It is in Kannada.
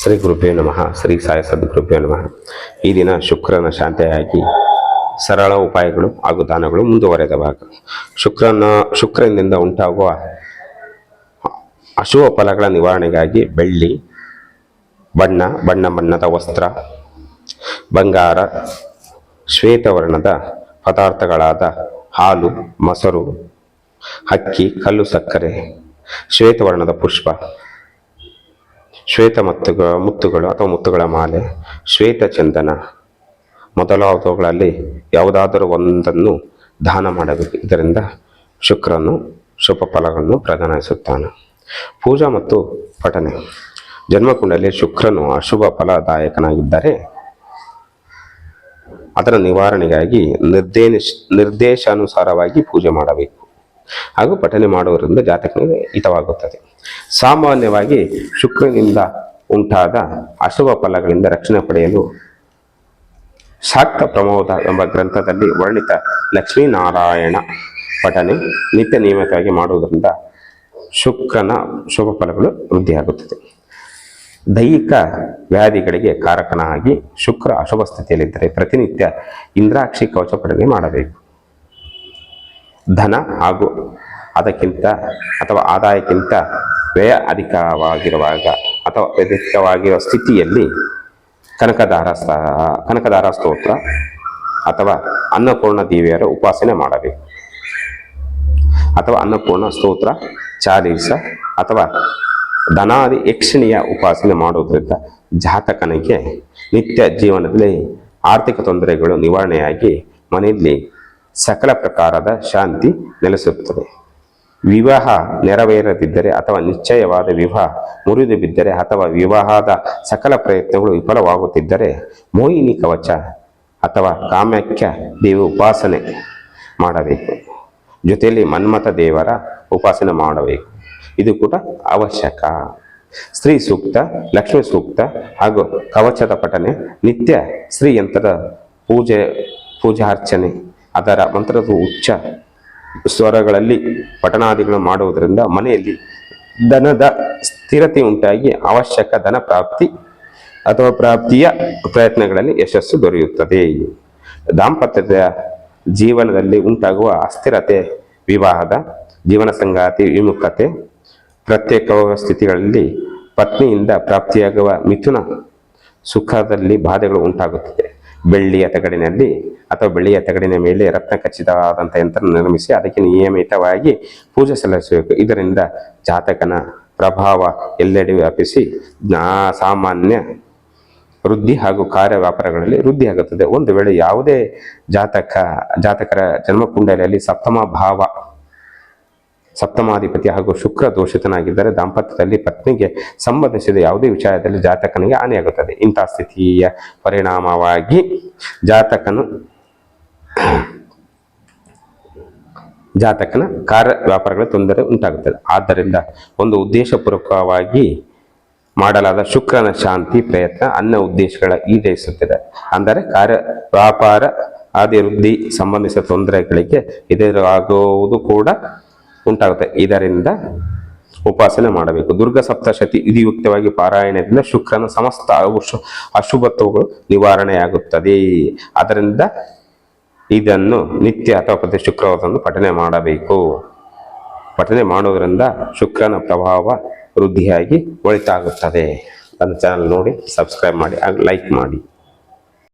ಶ್ರೀ ಕೃಪೆ ನಮಃ, ಶ್ರೀ ಸಾಯ ಸದ್ಗುರುಭ್ಯೋ ನಮಃ. ಈ ದಿನ ಶುಕ್ರನ ಶಾಂತಿಯಾಗಿ ಸರಳ ಉಪಾಯಗಳು ಹಾಗೂ ದಾನಗಳು ಮುಂದುವರೆದ ಭಾಗ. ಶುಕ್ರನ, ಶುಕ್ರನಿಂದ ಉಂಟಾಗುವ ಅಶುಭ ಫಲಗಳ ನಿವಾರಣೆಗಾಗಿ ಬೆಳ್ಳಿ, ಬಣ್ಣ ಬಣ್ಣ ಬಣ್ಣದ ವಸ್ತ್ರ, ಬಂಗಾರ, ಶ್ವೇತವರ್ಣದ ಪದಾರ್ಥಗಳಾದ ಹಾಲು, ಮೊಸರು, ಅಕ್ಕಿ, ಕಲ್ಲು, ಸಕ್ಕರೆ, ಶ್ವೇತವರ್ಣದ ಪುಷ್ಪ ಶ್ವೇತ ಮತ್ತುಗಳ, ಮುತ್ತುಗಳು ಅಥವಾ ಮುತ್ತುಗಳ ಮಾಲೆ, ಶ್ವೇತ ಚಂದನ ಮೊದಲಾದವುಗಳಲ್ಲಿ ಯಾವುದಾದರೂ ಒಂದನ್ನು ದಾನ ಮಾಡಬೇಕು. ಇದರಿಂದ ಶುಕ್ರನು ಶುಭ ಫಲಗಳನ್ನು ಪ್ರದಾನಿಸುತ್ತಾನೆ. ಪೂಜಾ ಮತ್ತು ಪಠನೆ. ಜನ್ಮಕುಂಡಲಿ ಶುಕ್ರನು ಅಶುಭ ಫಲದಾಯಕನಾಗಿದ್ದರೆ ಅದರ ನಿವಾರಣೆಗಾಗಿ ನಿರ್ದೇಶ ನಿರ್ದೇಶಾನುಸಾರವಾಗಿ ಪೂಜೆ ಮಾಡಬೇಕು. ಹಾಗೂ ಪಠನೆ ಮಾಡುವುದರಿಂದ ಜಾತಕನಿಗೆ ಹಿತವಾಗುತ್ತದೆ. ಸಾಮಾನ್ಯವಾಗಿ ಶುಕ್ರನಿಂದ ಉಂಟಾದ ಅಶುಭ ಫಲಗಳಿಂದ ರಕ್ಷಣೆ ಪಡೆಯಲು ಶಾಕ್ತ ಪ್ರಮೋದ ಎಂಬ ಗ್ರಂಥದಲ್ಲಿ ವರ್ಣಿತ ಲಕ್ಷ್ಮೀನಾರಾಯಣ ಪಠನೆ ನಿತ್ಯ ನಿಯಮಿತವಾಗಿ ಮಾಡುವುದರಿಂದ ಶುಕ್ರನ ಶುಭ ಫಲಗಳು ವೃದ್ಧಿಯಾಗುತ್ತದೆ. ದೈಹಿಕ ವ್ಯಾಧಿಗಳಿಗೆ ಕಾರಕನಾಗಿ ಶುಕ್ರ ಅಶುಭ ಸ್ಥಿತಿಯಲ್ಲಿದ್ದರೆ ಪ್ರತಿನಿತ್ಯ ಇಂದ್ರಾಕ್ಷಿ ಕವಚ ಪಠನೆ ಮಾಡಬೇಕು. ಧನ ಹಾಗೂ ಅದಕ್ಕಿಂತ ಅಥವಾ ಆದಾಯಕ್ಕಿಂತ ವ್ಯಯ ಅಧಿಕವಾಗಿರುವಾಗ ಅಥವಾ ವ್ಯತಿರಿಕ್ತವಾಗಿರುವ ಸ್ಥಿತಿಯಲ್ಲಿ ಕನಕದಾರ ಕನಕದಾರ ಸ್ತೋತ್ರ ಅಥವಾ ಅನ್ನಪೂರ್ಣ ದೇವಿಯರ ಉಪಾಸನೆ ಮಾಡಬೇಕು. ಅಥವಾ ಅನ್ನಪೂರ್ಣ ಸ್ತೋತ್ರ, ಚಾಲೀಸ ಅಥವಾ ಧನಾದಿ ಯಕ್ಷಿಣಿಯ ಉಪಾಸನೆ ಮಾಡುವುದರಿಂದ ಜಾತಕನಿಗೆ ನಿತ್ಯ ಜೀವನದಲ್ಲಿ ಆರ್ಥಿಕ ತೊಂದರೆಗಳು ನಿವಾರಣೆಯಾಗಿ ಮನೆಯಲ್ಲಿ ಸಕಲ ಪ್ರಕಾರದ ಶಾಂತಿ ನೆಲೆಸುತ್ತದೆ. ವಿವಾಹ ನೆರವೇರದಿದ್ದರೆ ಅಥವಾ ನಿಶ್ಚಯವಾದ ವಿವಾಹ ಮುರಿದು ಬಿದ್ದರೆ ಅಥವಾ ವಿವಾಹದ ಸಕಲ ಪ್ರಯತ್ನಗಳು ವಿಫಲವಾಗುತ್ತಿದ್ದರೆ ಮೋಹಿನಿ ಕವಚ ಅಥವಾ ಕಾಮಾಖ್ಯ ದೇವಿ ಉಪಾಸನೆ ಮಾಡಬೇಕು. ಜೊತೆಯಲ್ಲಿ ಮನ್ಮಥ ದೇವರ ಉಪಾಸನೆ ಮಾಡಬೇಕು. ಇದು ಕೂಡ ಅವಶ್ಯಕ. ಸ್ತ್ರೀ ಸೂಕ್ತ, ಲಕ್ಷ್ಮಿ ಸೂಕ್ತ ಹಾಗೂ ಕವಚದ ಪಠನೆ, ನಿತ್ಯ ಶ್ರೀ ಯಂತ್ರದ ಪೂಜೆ, ಪೂಜಾರ್ಚನೆ, ಅದರ ಮಂತ್ರದ ಉಚ್ಚ ಸ್ವರಗಳಲ್ಲಿ ಪಠಣಾದಿಗಳು ಮಾಡುವುದರಿಂದ ಮನೆಯಲ್ಲಿ ಧನದ ಸ್ಥಿರತೆ ಉಂಟಾಗಿ ಅವಶ್ಯಕ ಧನ ಪ್ರಾಪ್ತಿ ಅಥವಾ ಪ್ರಾಪ್ತಿಯ ಪ್ರಯತ್ನಗಳಲ್ಲಿ ಯಶಸ್ಸು ದೊರೆಯುತ್ತದೆ. ದಾಂಪತ್ಯದ ಜೀವನದಲ್ಲಿ ಉಂಟಾಗುವ ಅಸ್ಥಿರತೆ, ವಿವಾಹದ ಜೀವನ ಸಂಗಾತಿ, ವಿಮುಖತೆ, ಪ್ರತ್ಯೇಕ ಸ್ಥಿತಿಗಳಲ್ಲಿ ಪತ್ನಿಯಿಂದ ಪ್ರಾಪ್ತಿಯಾಗುವ ಮಿಥುನ ಸುಖದಲ್ಲಿ ಬಾಧೆಗಳು ಉಂಟಾಗುತ್ತದೆ ಬೆಳ್ಳಿಯ ತಗಡಿನಲ್ಲಿ ಅಥವಾ ಬೆಳ್ಳಿಯ ತಗಡಿನ ಮೇಲೆ ರತ್ನ ಖಚಿತವಾದಂಥ ಯಂತ್ರ ನಿರ್ಮಿಸಿ ಅದಕ್ಕೆ ನಿಯಮಿತವಾಗಿ ಪೂಜೆ ಸಲ್ಲಿಸಬೇಕು. ಇದರಿಂದ ಜಾತಕನ ಪ್ರಭಾವ ಎಲ್ಲೆಡೆ ವ್ಯಾಪಿಸಿ ನಾ- ಸಾಮಾನ್ಯ ವೃದ್ಧಿ ಹಾಗೂ ಕಾರ್ಯ ವ್ಯಾಪಾರಗಳಲ್ಲಿ ವೃದ್ಧಿಯಾಗುತ್ತದೆ ಒಂದು ವೇಳೆ ಯಾವುದೇ ಜಾತಕ, ಜಾತಕರ ಜನ್ಮಕುಂಡಲಿಯಲ್ಲಿ ಸಪ್ತಮ ಭಾವ, ಸಪ್ತಮಾಧಿಪತಿ ಹಾಗೂ ಶುಕ್ರ ದೋಷಿತನಾಗಿದ್ದರೆ ದಾಂಪತ್ಯದಲ್ಲಿ ಪತ್ನಿಗೆ ಸಂಬಂಧಿಸಿದ ಯಾವುದೇ ವಿಚಾರದಲ್ಲಿ ಜಾತಕನಿಗೆ ಹಾನಿಯಾಗುತ್ತದೆ. ಇಂಥ ಸ್ಥಿತಿಯ ಪರಿಣಾಮವಾಗಿ ಜಾತಕನು ಜಾತಕನ ಕಾರ್ಯ ವ್ಯಾಪಾರಗಳ ತೊಂದರೆ ಉಂಟಾಗುತ್ತದೆ. ಆದ್ದರಿಂದ ಒಂದು ಉದ್ದೇಶಪೂರ್ವಕವಾಗಿ ಮಾಡಲಾದ ಶುಕ್ರನ ಶಾಂತಿ ಪ್ರಯತ್ನ ಅನ್ನ ಉದ್ದೇಶಗಳ ಈಡೇರಿಸುತ್ತದೆ. ಅಂದರೆ ಕಾರ್ಯ ವ್ಯಾಪಾರ ಅಭಿವೃದ್ಧಿ ವೃದ್ಧಿ ಸಂಬಂಧಿಸಿದ ತೊಂದರೆಗಳಿಗೆ ಎದುರಾಗುವುದು ಕೂಡ ಉಂಟಾಗುತ್ತೆ. ಇದರಿಂದ ಉಪಾಸನೆ ಮಾಡಬೇಕು. ದುರ್ಗ ಸಪ್ತಶತಿ ವಿಧಿಯುಕ್ತವಾಗಿ ಪಾರಾಯಣದಿಂದ ಶುಕ್ರನ ಸಮಸ್ತ ಅಶು ಅಶುಭತ್ವಗಳು ನಿವಾರಣೆಯಾಗುತ್ತದೆ. ಅದರಿಂದ ಇದನ್ನು ನಿತ್ಯ ಅಥವಾ ಪ್ರತಿ ಶುಕ್ರವಾರದಂದು ಪಠನೆ ಮಾಡಬೇಕು. ಪಠನೆ ಮಾಡೋದರಿಂದ ಶುಕ್ರನ ಪ್ರಭಾವ ವೃದ್ಧಿಯಾಗಿ ಒಳಿತಾಗುತ್ತದೆ. ನನ್ನ ಚಾನಲ್ ನೋಡಿ ಸಬ್ಸ್ಕ್ರೈಬ್ ಮಾಡಿ, ಹಾಗೂ ಲೈಕ್ ಮಾಡಿ.